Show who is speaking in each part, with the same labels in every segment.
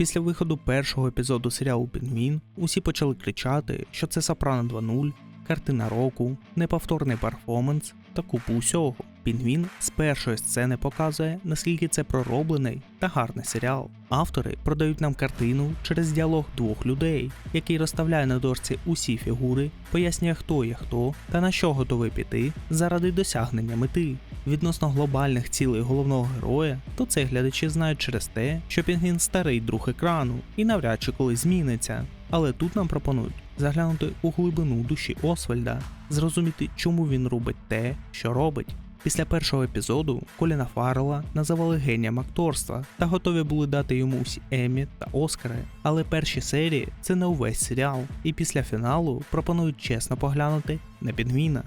Speaker 1: Після виходу першого епізоду серіалу Пінгвін усі почали кричати, що це Сопрано 2.0, картина року, неповторний перформанс та купу усього. Пінгвін з першої сцени показує, наскільки це пророблений та гарний серіал. Автори продають нам картину через діалог двох людей, який розставляє на дошці усі фігури, пояснює, хто є хто та на що готовий піти заради досягнення мети. Відносно глобальних цілей головного героя, то це глядачі знають через те, що Пінгвін старий друг екрану і навряд чи колись зміниться. Але тут нам пропонують заглянути у глибину душі Освальда, зрозуміти, чому він робить те, що робить. Після першого епізоду Коліна Фаррелла називали генієм акторства та готові були дати йому всі Еммі та Оскари. Але перші серії це не увесь серіал, і після фіналу пропонують чесно поглянути на Пінгвіна.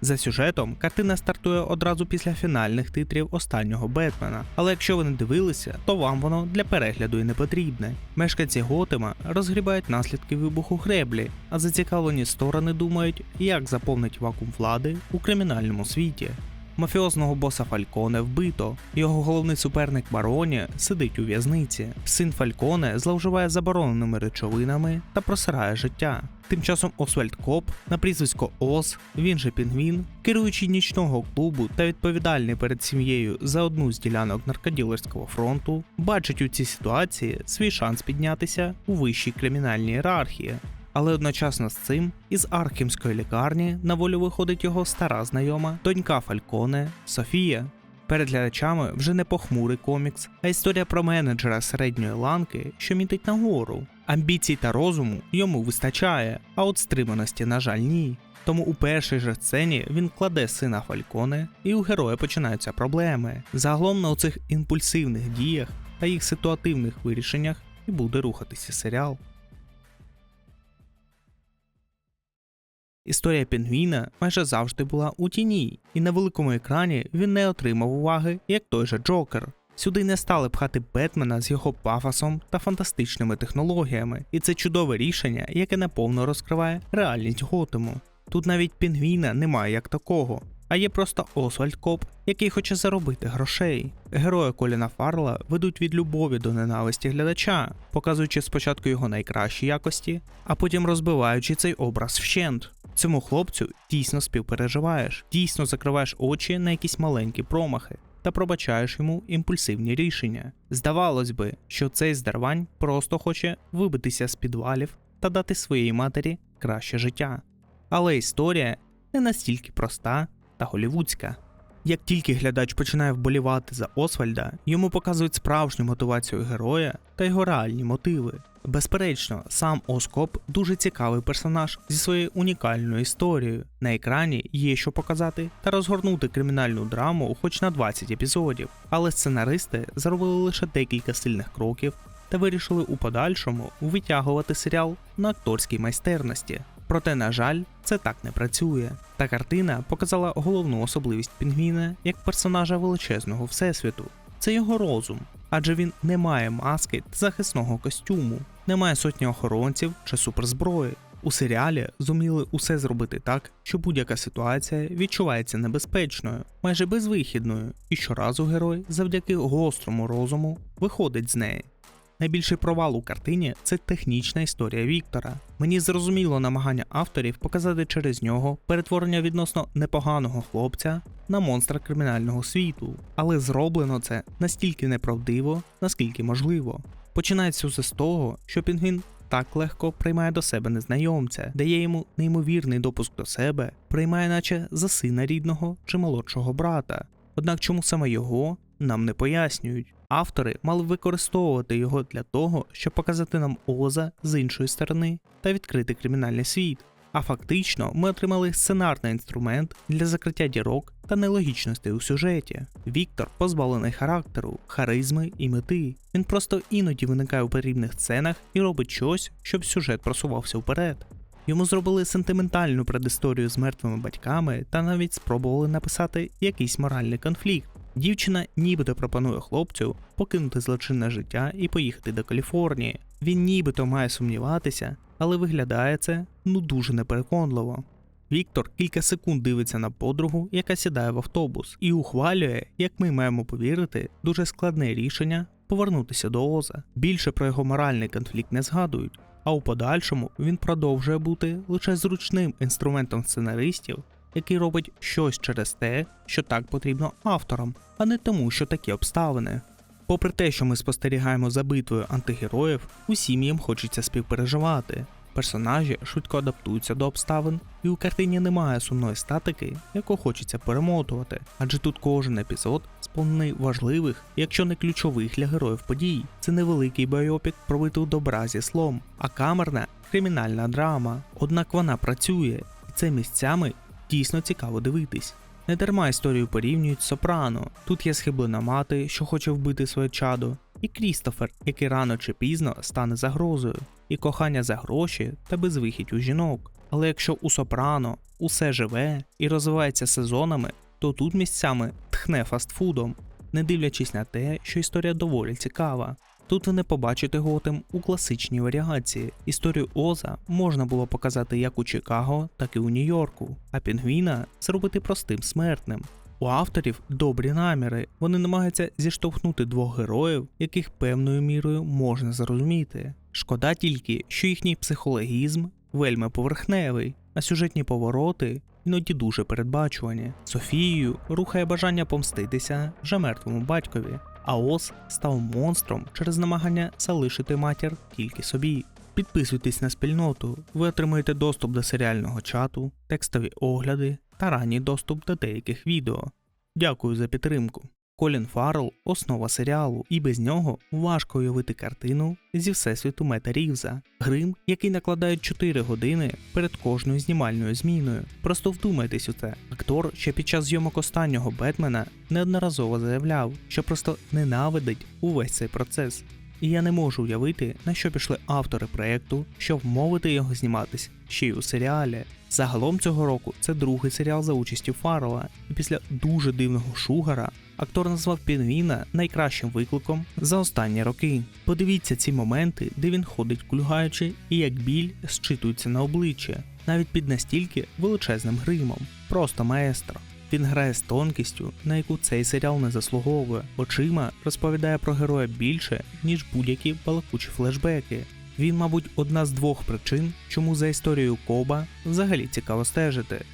Speaker 1: За сюжетом, картина стартує одразу після фінальних титрів останнього Бетмена. Але якщо ви не дивилися, то вам воно для перегляду і не потрібне. Мешканці Готема розгрібають наслідки вибуху греблі, а зацікавлені сторони думають, як заповнить вакуум влади у кримінальному світі. Мафіозного боса Фальконе вбито. Його головний суперник Бароні сидить у в'язниці. Син Фальконе зловживає забороненими речовинами та просирає життя. Тим часом Освальд Коп на прізвисько Оз, він же Пінгвін, керуючий нічного клубу та відповідальний перед сім'єю за одну з ділянок наркоділерського фронту, бачить у цій ситуації свій шанс піднятися у вищій кримінальній ієрархії. Але одночасно з цим із Архімської лікарні на волю виходить його стара знайома, донька Фальконе Софія. Перед глядачами вже не похмурий комікс, а історія про менеджера середньої ланки, що мітить нагору. Амбіцій та розуму йому вистачає, а от стриманості, на жаль, ні. Тому у першій же сцені він кладе сина Фальконе, і у героя починаються проблеми. Загалом на оцих імпульсивних діях та їх ситуативних вирішеннях і буде рухатися серіал. Історія Пінгвіна майже завжди була у тіні, і на великому екрані він не отримав уваги, як той же Джокер. Сюди не стали пхати Бетмена з його пафосом та фантастичними технологіями, і це чудове рішення, яке наповно розкриває реальність Готему. Тут навіть пінгвіна немає як такого, а є просто Освальд Коп, який хоче заробити грошей. Герої Коліна Фарла ведуть від любові до ненависті глядача, показуючи спочатку його найкращі якості, а потім розбиваючи цей образ вщент. Цьому хлопцю дійсно співпереживаєш, дійсно закриваєш очі на якісь маленькі промахи та пробачаєш йому імпульсивні рішення. Здавалось би, що цей здарвань просто хоче вибитися з підвалів та дати своїй матері краще життя. Але історія не настільки проста та голівудська. Як тільки глядач починає вболівати за Освальда, йому показують справжню мотивацію героя та його реальні мотиви. Безперечно, сам Оскоп дуже цікавий персонаж зі своєю унікальною історією. На екрані є що показати та розгорнути кримінальну драму хоч на 20 епізодів, але сценаристи зробили лише декілька сильних кроків та вирішили у подальшому витягувати серіал на акторській майстерності. Проте, на жаль, це так не працює. Та картина показала головну особливість Пінгвіна як персонажа величезного всесвіту. Це його розум, адже він не має маски та захисного костюму, не має сотні охоронців чи суперзброї. У серіалі зуміли усе зробити так, що будь-яка ситуація відчувається небезпечною, майже безвихідною, і щоразу герой завдяки гострому розуму виходить з неї. Найбільший провал у картині це технічна історія Віктора. Мені зрозуміло намагання авторів показати через нього перетворення відносно непоганого хлопця на монстра кримінального світу, але зроблено це настільки неправдиво, наскільки можливо. Починається все з того, що Пінгвін так легко приймає до себе незнайомця, дає йому неймовірний допуск до себе, приймає, наче за сина рідного чи молодшого брата. Однак чому саме його нам не пояснюють. Автори мали використовувати його для того, щоб показати нам Оза з іншої сторони та відкрити кримінальний світ. А фактично ми отримали сценарний інструмент для закриття дірок та нелогічностей у сюжеті. Віктор позбавлений характеру, харизми і мети. Він просто іноді виникає у потрібних сценах і робить щось, щоб сюжет просувався вперед. Йому зробили сентиментальну предісторію з мертвими батьками та навіть спробували написати якийсь моральний конфлікт. Дівчина нібито пропонує хлопцю покинути злочинне життя і поїхати до Каліфорнії. Він нібито має сумніватися, але виглядає це ну дуже непереконливо. Віктор кілька секунд дивиться на подругу, яка сідає в автобус, і ухвалює, як ми маємо повірити, дуже складне рішення повернутися до Оза. Більше про його моральний конфлікт не згадують, а у подальшому він продовжує бути лише зручним інструментом сценаристів, який робить щось через те, що так потрібно авторам, а не тому, що такі обставини. Попри те, що ми спостерігаємо за битвою антигероїв, усім їм хочеться співпереживати. Персонажі швидко адаптуються до обставин, і у картині немає сумної статики, яку хочеться перемотувати, адже тут кожен епізод сповнений важливих, якщо не ключових для героїв подій. Це невеликий байопік про битву добра зі слом, а камерна кримінальна драма. Однак вона працює, і це місцями дійсно цікаво дивитись. Не дарма історію порівнюють з Сопрано. Тут є схиблена мати, що хоче вбити своє чадо, і Крістофер, який рано чи пізно стане загрозою, і кохання за гроші та безвихідь у жінок. Але якщо у Сопрано усе живе і розвивається сезонами, то тут місцями тхне фастфудом, не дивлячись на те, що історія доволі цікава. Тут ви не побачите Готем у класичній варіації. Історію Оза можна було показати як у Чикаго, так і у Нью-Йорку, а Пінгвіна зробити простим смертним. У авторів добрі наміри, вони намагаються зіштовхнути двох героїв, яких певною мірою можна зрозуміти. Шкода тільки, що їхній психологізм вельми поверхневий, а сюжетні повороти іноді дуже передбачувані. Софією рухає бажання помститися вже мертвому батькові, а Ос став монстром через намагання залишити матір тільки собі. Підписуйтесь на спільноту, ви отримаєте доступ до серіального чату, текстові огляди та ранній доступ до деяких відео. Дякую за підтримку. Колін Фаррелл – основа серіалу, і без нього важко уявити картину зі всесвіту Мета Рівза. Грим, який накладають 4 години перед кожною знімальною зміною. Просто вдумайтесь у це. Актор ще під час зйомок останнього Бетмена неодноразово заявляв, що просто ненавидить увесь цей процес. І я не можу уявити, на що пішли автори проєкту, щоб вмовити його зніматись ще й у серіалі. Загалом цього року це другий серіал за участю Фаррелла, і після дуже дивного Шугара актор назвав Пінгвіна найкращим викликом за останні роки. Подивіться ці моменти, де він ходить кульгаючи і як біль зчитується на обличчі, навіть під настільки величезним гримом. Просто маестро. Він грає з тонкістю, на яку цей серіал не заслуговує. Очима розповідає про героя більше, ніж будь-які балакучі флешбеки. Він, мабуть, одна з двох причин, чому за історією Коба взагалі цікаво стежити.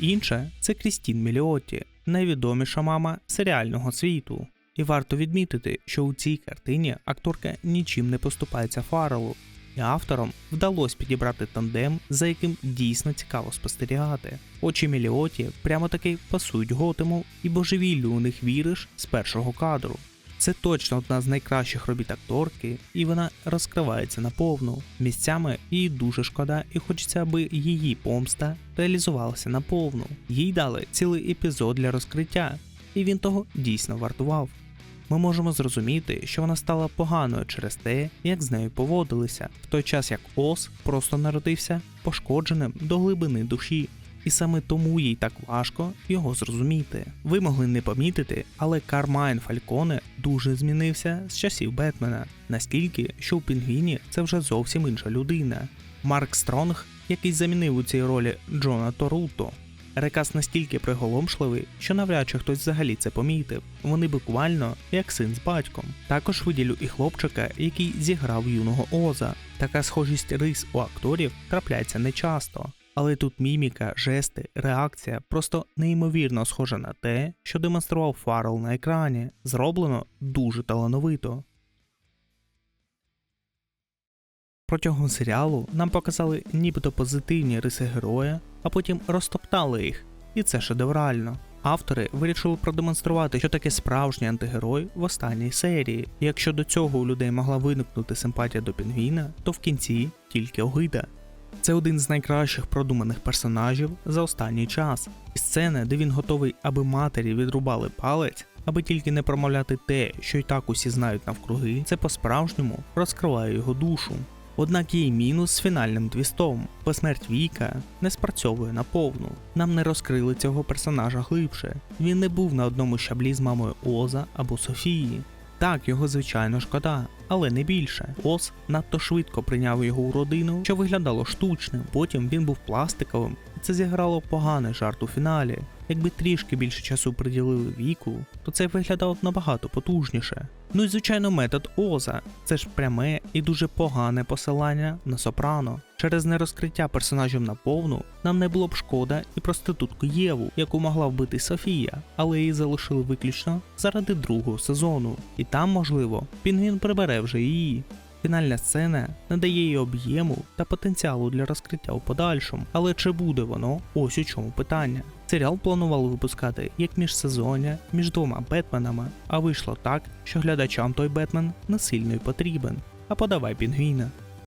Speaker 1: Інша це Крістін Міліотті, найвідоміша мама серіального світу. І варто відмітити, що у цій картині акторка нічим не поступається Фаррелу, і авторам вдалося підібрати тандем, за яким дійсно цікаво спостерігати. Очі Міліоті прямо таки пасують Готему, і божевіллю у них віриш з першого кадру. Це точно одна з найкращих робіт акторки, і вона розкривається наповну. Місцями їй дуже шкода, і хочеться, аби її помста реалізувалася наповну. Їй дали цілий епізод для розкриття, і він того дійсно вартував. Ми можемо зрозуміти, що вона стала поганою через те, як з нею поводилися, в той час як Ос просто народився пошкодженим до глибини душі. І саме тому їй так важко його зрозуміти. Ви могли не помітити, але Кармайн Фальконе дуже змінився з часів Бетмена, настільки, що у Пінгвіні це вже зовсім інша людина. Марк Стронг, який замінив у цій ролі Джона Торуто, Рекас настільки приголомшливий, що навряд чи хтось взагалі це помітив. Вони буквально як син з батьком. Також виділю і хлопчика, який зіграв юного Оза. Така схожість рис у акторів трапляється нечасто. Але тут міміка, жести, реакція просто неймовірно схожа на те, що демонстрував Фаррелл на екрані. Зроблено дуже талановито. Протягом серіалу нам показали нібито позитивні риси героя, а потім розтоптали їх, і це шедеврально. Автори вирішили продемонструвати, що таке справжній антигерой в останній серії. Якщо до цього у людей могла виникнути симпатія до Пінгвіна, то в кінці тільки огида. Це один з найкращих продуманих персонажів за останній час. І сцена, де він готовий, аби матері відрубали палець, аби тільки не промовляти те, що й так усі знають навкруги, це по-справжньому розкриває його душу. Однак є й мінус з фінальним твістом, бо смерть Віка не спрацьовує наповну. Нам не розкрили цього персонажа глибше. Він не був на одному щаблі з мамою Оза або Софії. Так, його звичайно шкода, але не більше. Ос надто швидко прийняв його у родину, що виглядало штучним. Потім він був пластиковим, це зіграло поганий жарт у фіналі. Якби трішки більше часу приділили віку, то це виглядало б набагато потужніше. Ну і звичайно, метод Оза це ж пряме і дуже погане посилання на сопрано. Через нерозкриття персонажів наповну нам не було б шкода і проститутку Єву, яку могла вбити Софія, але її залишили виключно заради другого сезону. І там, можливо, Пінгвін прибере вже її. Фінальна сцена надає їй об'єму та потенціалу для розкриття у подальшому, але чи буде воно? Ось у чому питання. Серіал планували випускати як міжсезоння між двома Бетменами, а вийшло так, що глядачам той Бетмен не сильно й потрібен. А подавай пінгвіна.